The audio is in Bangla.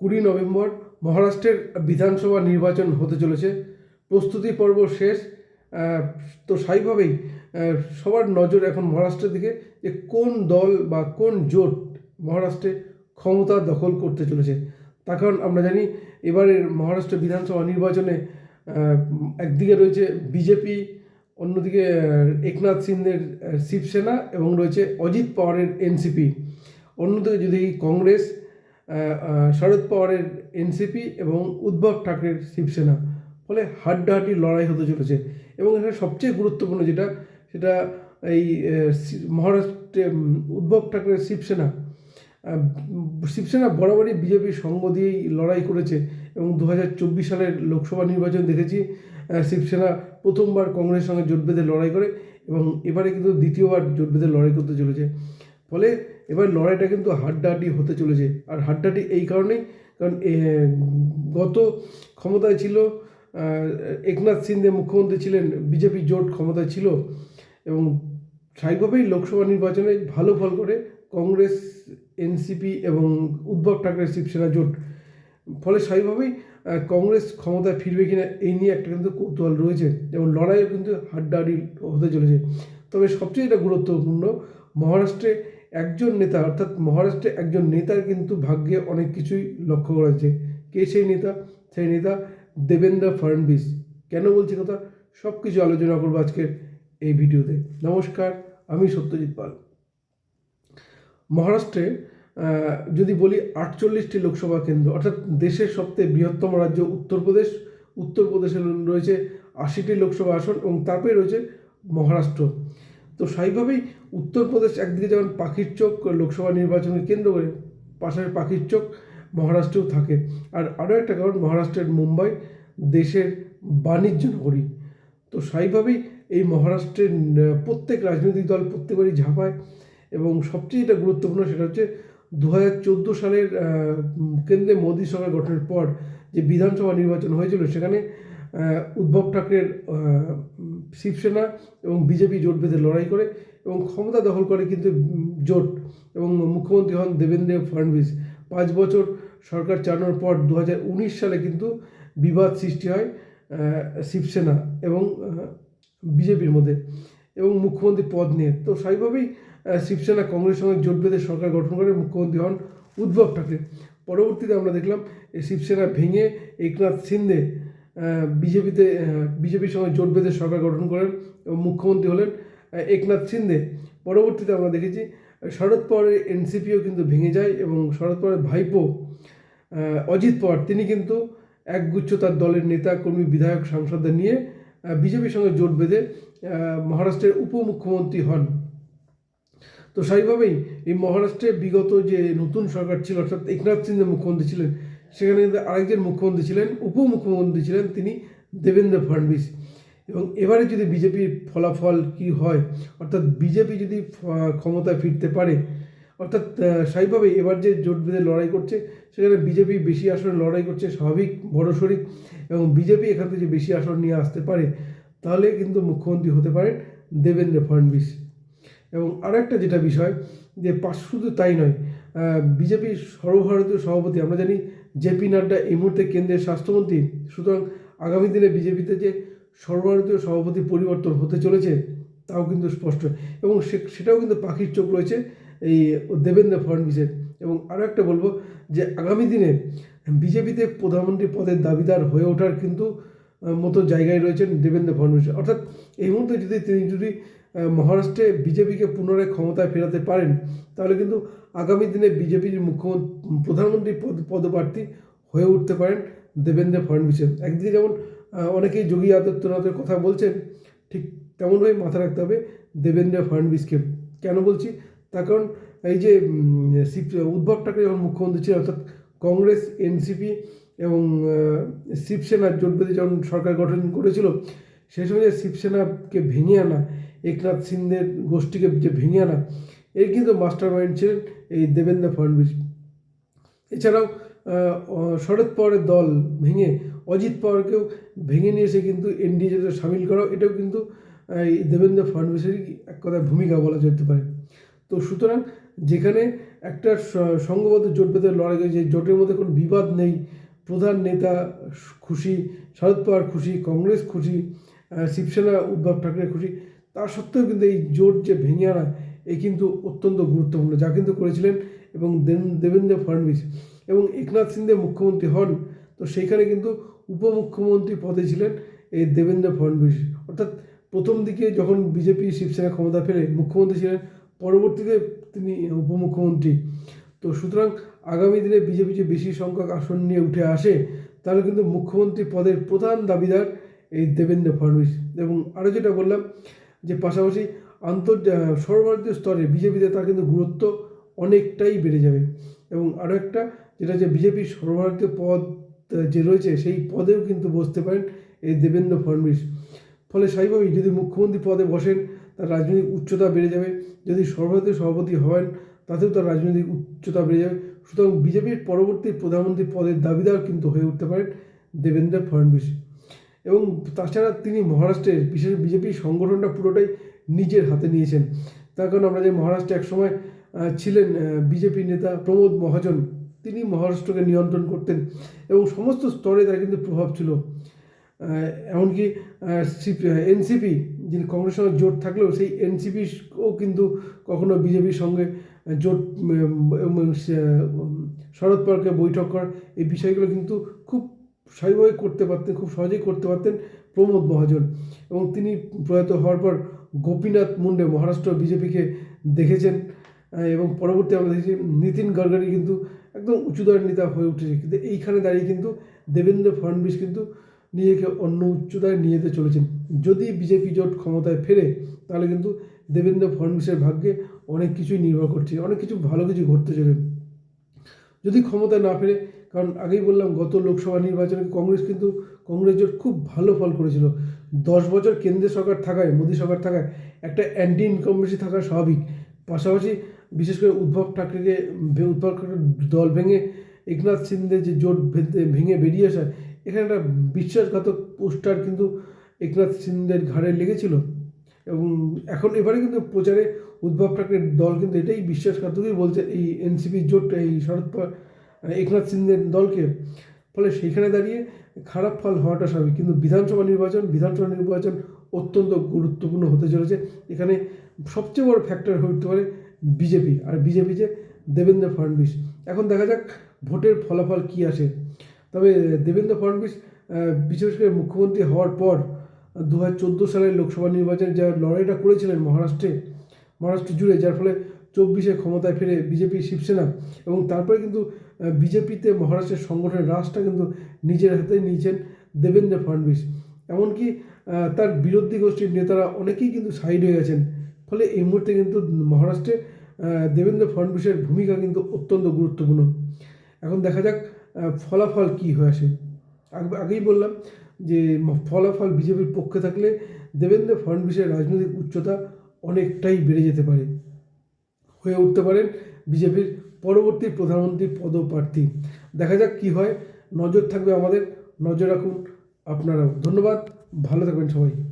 কুড়ি নভেম্বর মহারাষ্ট্রের বিধানসভা নির্বাচন হতে চলেছে। প্রস্তুতি পর্ব শেষ। তো স্বাভাবিকভাবেই সবার নজর এখন মহারাষ্ট্রের দিকে যে কোন দল বা কোন জোট মহারাষ্ট্রে ক্ষমতা দখল করতে চলেছে। তার কারণ আমরা জানি এবারের মহারাষ্ট্র বিধানসভা নির্বাচনে একদিকে রয়েছে বিজেপি অন্যদিকে একনাথ সিন্দের আহ, শিবসেনা এবং রয়েছে অজিত পাওয়ারের এনসিপি। অন্যদিকে যদি কংগ্রেস শরদ পাওয়ারের এনসিপি এবং উদ্ভব ঠাকরের শিবসেনা। ফলে হাড্ডাহাড্ডি লড়াই হতে চলেছে। এবং এখানে সবচেয়ে গুরুত্বপূর্ণ যেটা, সেটা এই মহারাষ্ট্রে উদ্ভব ঠাকরের শিবসেনা। শিবসেনা বরাবরই বিজেপির সঙ্গ দিয়েই লড়াই করেছে। এবং দু হাজার চব্বিশ সালের লোকসভা নির্বাচন দেখেছি শিবসেনা প্রথমবার কংগ্রেসের সঙ্গে জোট বেঁধে লড়াই করে এবং এবারে কিন্তু দ্বিতীয়বার জোট বেঁধে লড়াই করতে চলেছে। ফলে এবার লড়াইটা কিন্তু হাড্ডাহাড্ডি হতে চলেছে। আর হাড্ডাহাড্ডি এই কারণেই, কারণ গত ক্ষমতায় ছিল একনাথ সিন্ধে মুখ্যমন্ত্রী ছিলেন, বিজেপি জোট ক্ষমতায় ছিল এবং স্বাভাবিকভাবেই লোকসভা নির্বাচনে ভালো ফল করে কংগ্রেস, এনসিপি এবং উদ্ধব ঠাকরে শিবসেনা জোট। ফলে স্বাভাবিকভাবেই কংগ্রেস ক্ষমতায় ফিরবে কিনা এই নিয়ে একটা কিন্তু কৌতূহল রয়েছে। এবং লড়াইও কিন্তু হাড্ডাহাড্ডি হতে চলেছে। তবে সবচেয়ে এটা গুরুত্বপূর্ণ, মহারাষ্ট্রে একজন নেতা, অর্থাৎ মহারাষ্ট্রে একজন নেতার কিন্তু ভাগ্যে অনেক কিছুই লক্ষ্য করা যাচ্ছে। কে সেই নেতা? সেই নেতা দেবেন্দ্র ফাডনবিস। কেন বলছি কথা? সব কিছু আলোচনা করব আজকের এই ভিডিওতে। নমস্কার, আমি সত্যজিৎ পাল। মহারাষ্ট্রে যদি বলি আটচল্লিশটি লোকসভা কেন্দ্র, অর্থাৎ দেশের সবচেয়ে বৃহত্তম রাজ্য উত্তরপ্রদেশ উত্তরপ্রদেশে রয়েছে আশিটি লোকসভা আসন এবং তারপরে রয়েছে মহারাষ্ট্র। তো স্বাভাবিকভাবেই উত্তরপ্রদেশ একদিকে যেমন পাখির চোখ লোকসভা নির্বাচনকে কেন্দ্র করে পাশাপাশি পাখির চোখ মহারাষ্ট্রেও থাকে। আর আরও একটা কারণ মহারাষ্ট্রের মুম্বাই দেশের বাণিজ্য নগরী। তো স্বাভাবিকভাবেই এই মহারাষ্ট্রের প্রত্যেক রাজনৈতিক দল প্রত্যেকবারই ঝাঁপায় এবং সবচেয়ে যেটা গুরুত্বপূর্ণ সেটা হচ্ছে দু হাজার চোদ্দ সালের কেন্দ্রে মোদী সরকার গঠনের পর যে বিধানসভা নির্বাচন হয়েছিল সেখানে উদ্ধব ঠাকরের শিবসেনা এবং বিজেপি জোট বেঁধে লড়াই করে এবং ক্ষমতা দখল করে কিন্তু জোট এবং মুখ্যমন্ত্রী হন দেবেন্দ্র ফডনবিস। পাঁচ বছর সরকার চালানোর পর দু হাজার উনিশ সালে কিন্তু বিবাদ সৃষ্টি হয় শিবসেনা এবং বিজেপির মধ্যে এবং মুখ্যমন্ত্রী পদ নিয়ে। তো স্বাভাবিকভাবেই শিবসেনা কংগ্রেসের সঙ্গে জোট বেঁধে সরকার গঠন করে মুখ্যমন্ত্রী হন উদ্ধব ঠাকরে। পরবর্তীতে আমরা দেখলাম, এই শিবসেনা ভেঙে একনাথ সিন্ধে বিজেপিতে বিজেপির সঙ্গে জোট বেঁধে সরকার গঠন করেন এবং মুখ্যমন্ত্রী হলেন একনাথ সিন্ধে পরবর্তীতে আমরা দেখেছি শরদ পাওয়ারের এনসিপিও কিন্তু ভেঙে যায় এবং শরদ পাওয়ারের ভাইপো অজিত পাওয়ার, তিনি কিন্তু একগুচ্ছ তার দলের নেতা, কর্মী, বিধায়ক, সাংসদদের নিয়ে বিজেপির সঙ্গে জোট বেঁধে মহারাষ্ট্রের উপমুখ্যমন্ত্রী হন। তো স্বাভাবিকভাবেই এই মহারাষ্ট্রে বিগত যে নতুন সরকার ছিল, অর্থাৎ একনাথ সিন্ধে মুখ্যমন্ত্রী ছিলেন সেখানে কিন্তু আরেকজন মুখ্যমন্ত্রী ছিলেন উপমুখ্যমন্ত্রী ছিলেন তিনি দেবেন্দ্র ফডনবিস। এবং এবারে যদি বিজেপির ফলাফল কি হয় অর্থাৎ বিজেপি যদি ক্ষমতায় ফিরতে পারে অর্থাৎ আহ, স্বাভাবিকভাবেই এবার যে জোট বেঁধে লড়াই করছে সেখানে বিজেপি বেশি আসনে লড়াই করছে স্বাভাবিক বড় শরিক এবং বিজেপি এখান থেকে বেশি আসন নিয়ে আসতে পারে তাহলে কিন্তু মুখ্যমন্ত্রী হতে পারেন দেবেন্দ্র ফডনবিস। এবং আরও একটা যেটা বিষয় যে পাশ শুধু তাই নয় বিজেপির সর্বভারতীয় সভাপতি আমরা জানি জেপি নাড্ডা এই মুহূর্তে কেন্দ্রের স্বাস্থ্যমন্ত্রী। সুতরাং আগামী দিনে বিজেপিতে যে সর্বভারতীয় সভাপতি পরিবর্তন হতে চলেছে, তাও কিন্তু স্পষ্ট। এবং সেটাও কিন্তু পাখির চোখ রয়েছে এই দেবেন্দ্র ফডনবিসের। এবং আরও একটা বলব যে আগামী দিনে বিজেপিতে প্রধানমন্ত্রী পদের দাবিদার হয়ে ওঠার কিন্তু মতো জায়গায় রয়েছেন দেবেন্দ্র ফডনবিস। অর্থাৎ এই মুহূর্তে যদি তিনি যদি মহারাষ্ট্রে বিজেপিকে পুনরায় ক্ষমতায় ফেরাতে পারেন তাহলে কিন্তু আগামী দিনে বিজেপির মুখ্যমন্ত্রী প্রধানমন্ত্রী পদ পদপ্রার্থী হয়ে উঠতে পারেন দেবেন্দ্র ফডনবিসের। একদিকে যেমন অনেকেই যোগী আদিত্যনাথের কথা বলছেন ঠিক তেমনভাবে মাথা রাখতে হবে দেবেন্দ্র ফডনবিসকে। কেন বলছি? তার কারণ এই যে উদ্ধব ঠাকরে যখন মুখ্যমন্ত্রী ছিলেন অর্থাৎ কংগ্রেস এনসিপি এবং আহ, শিবসেনা জোট বেঁধে যখন সরকার গঠন করেছিল সেই সময় যে শিবসেনাকে ভেঙে আনা, একনাথ সিন্ধের গোষ্ঠীকে যে ভেঙে আনা এর কিন্তু মাস্টার মাইন্ড ছিলেন এই দেবেন্দ্র ফডনবিস। এছাড়াও শরদ পাওয়ারের দল ভেঙে, অজিত পাওয়ারকেও ভেঙে নিয়ে এসে কিন্তু এনডিএ সামিল করাও, এটাও কিন্তু এই দেবেন্দ্র ফডনবিসেরই এক কথায় ভূমিকা বলা যেতে পারে। তো সুতরাং, যেখানে একটা স- সংঘবদ্ধ জোট বেঁধে লড়াই করেছে জোটের মধ্যে কোনো বিবাদ নেই, প্রধান নেতা খুশি শরদ পাওয়ার খুশি, কংগ্রেস খুশি শিবসেনা উদ্ধব ঠাকরে খুশি। তা সত্ত্বেও কিন্তু এই জোট যে ভেঙে আনা, এ কিন্তু অত্যন্ত গুরুত্বপূর্ণ, যা কিন্তু করেছিলেন এবং দেবেন্দ্র ফডণবীস এবং একনাথ সিন্ধে মুখ্যমন্ত্রী হন। তো সেইখানে কিন্তু উপমুখ্যমন্ত্রী পদে ছিলেন এই দেবেন্দ্র ফডণবীস অর্থাৎ প্রথম দিকে যখন বিজেপি শিবসেনা ক্ষমতা ফেলে মুখ্যমন্ত্রী ছিলেন, পরবর্তীতে তিনি উপমুখ্যমন্ত্রী। তো সুতরাং আগামী দিনে বিজেপি যে বেশি সংখ্যক আসন নিয়ে উঠে আসে, তাহলে কিন্তু মুখ্যমন্ত্রী পদের প্রধান দাবিদার এই দেবেন্দ্র ফডণবীস এবং আরও যেটা বললাম, যে পাশাপাশি আন্তর সর্বভারতীয় স্তরে বিজেপিতে তার কিন্তু গুরুত্ব অনেকটাই বেড়ে যাবে। এবং আরও একটা, যেটা যে বিজেপির সর্বভারতীয় পদ যে রয়েছে সেই পদেও কিন্তু বসতে পারেন এই দেবেন্দ্র ফডণবীস ফলে স্বাভাবিকভাবেই যদি মুখ্যমন্ত্রী পদে বসেন, তার রাজনৈতিক উচ্চতা বেড়ে যাবে। যদি সর্বভারতীয় সভাপতি হন তাতেও তার রাজনৈতিক উচ্চতা বেড়ে যাবে। সুতরাং বিজেপির পরবর্তী প্রধানমন্ত্রী পদের দাবিদার কিন্তু হয়ে উঠতে পারেন দেবেন্দ্র ফডণবীস এবং তাছাড়া তিনি মহারাষ্ট্রের বিশেষ বিজেপি সংগঠনটা পুরোটাই নিজের হাতে নিয়েছেন। তার কারণ আমরা যে মহারাষ্ট্রে একসময় ছিলেন বিজেপি নেতা প্রমোদ মহাজন, তিনি মহারাষ্ট্রকে নিয়ন্ত্রণ করতেন এবং সমস্ত স্তরে তার কিন্তু প্রভাব ছিল। এমনকি এনসিপি যিনি কংগ্রেসের সঙ্গে জোট থাকলেও সেই এনসিপিও কিন্তু কখনো বিজেপির সঙ্গে জোট শরদ পাওয়ারকে বৈঠক করা এই বিষয়গুলো কিন্তু খুব স্বাভাবিকভাবে করতে পারতেন, খুব সহজেই করতে পারতেন প্রমোদ মহাজন। এবং তিনি প্রয়াত হওয়ার পর গোপীনাথ মুন্ডে মহারাষ্ট্র বিজেপিকে দেখেছেন এবং পরবর্তী আমরা দেখেছি নীতিন গডকরি কিন্তু একদম উঁচুদরের নেতা হয়ে উঠেছে। কিন্তু এইখানে দাঁড়িয়ে কিন্তু দেবেন্দ্র ফডণবীস কিন্তু নিজেকে অন্য উচ্চতায় নিয়ে যেতে চলেছেন। যদি বিজেপি জোট ক্ষমতায় ফেরে, তাহলে কিন্তু দেবেন্দ্র ফডণবীসের ভাগ্যে অনেক কিছুই নির্ভর করছে, অনেক কিছু ভালো কিছু ঘটতে চলে যদি ক্ষমতায় না ফেরে, কারণ আগেই বললাম গত লোকসভা নির্বাচনে কংগ্রেস কিন্তু কংগ্রেস জোট খুব ভালো ফল করেছিল। দশ বছর কেন্দ্রীয় সরকার থাকায়, মোদী সরকার থাকায় একটা অ্যান্টি ইনকমবেসি থাকা স্বাভাবিক। পাশাপাশি বিশেষ করে উদ্ভব ঠাকরেকে উদ্ধব ঠাকরের দল ভেঙে একনাথ সিন্ধে যে জোট ভেঙে বেরিয়ে আসা এখানে একটা বিশ্বাসঘাতক পোস্টার কিন্তু একনাথ সিন্ধের ঘাড়ে লেগেছিল। এবং এখন এবারে কিন্তু প্রচারে উদ্ধব ঠাকরের দল কিন্তু এটাই বিশ্বাসঘাতকই বলছে এই এনসিপির জোট এই শরদ পাওয়ার একনাথ সিন্ধের দলকে। ফলে সেইখানে দাঁড়িয়ে খারাপ ফল হওয়াটা স্বাভাবিক। কিন্তু বিধানসভা নির্বাচন বিধানসভা নির্বাচন অত্যন্ত গুরুত্বপূর্ণ হতে চলেছে। এখানে সবচেয়ে বড় ফ্যাক্টর হয়ে উঠতে পারে বিজেপি আর বিজেপি যে দেবেন্দ্র ফডণবীস এখন দেখা যাক ভোটের ফলাফল কী আসে। তবে দেবেন্দ্র ফডণবীস আহ, বিশেষ করে মুখ্যমন্ত্রী হওয়ার পর দু চোদ্দ সালের লোকসভা নির্বাচনে যা লড়াইটা করেছিলেন মহারাষ্ট্রে, মহারাষ্ট্র জুড়ে, যার ফলে চব্বিশে ক্ষমতায় ফিরে বিজেপি শিবসেনা এবং তারপরে কিন্তু বিজেপিতে মহারাষ্ট্রের সংগঠনের রাজটা কিন্তু নিজের হাতে নিয়েছেন দেবেন্দ্র ফডণবীস এমনকি তার বিরোধী গোষ্ঠীর নেতারা অনেকেই কিন্তু সাইড হয়ে গেছেন। ফলে এই মুহূর্তে কিন্তু মহারাষ্ট্রে দেবেন্দ্র ফডণবীসের ভূমিকা কিন্তু অত্যন্ত গুরুত্বপূর্ণ। এখন দেখা যাক ফলাফল কী হয়ে আসে। আগে- আগেই বললাম যে ফলাফল বিজেপির পক্ষে থাকলে দেবেন্দ্র ফডনবিসের রাজনৈতিক উচ্চতা অনেকটাই বেড়ে যেতে পারে। হয়ে উঠতে পারেন বিজেপির পরবর্তী প্রধানমন্ত্রী পদপ্রার্থী। দেখা যাক কী হয়। নজর থাকবে আমাদের। নজর রাখুন আপনারাও। ধন্যবাদ। ভালো থাকবেন সবাই।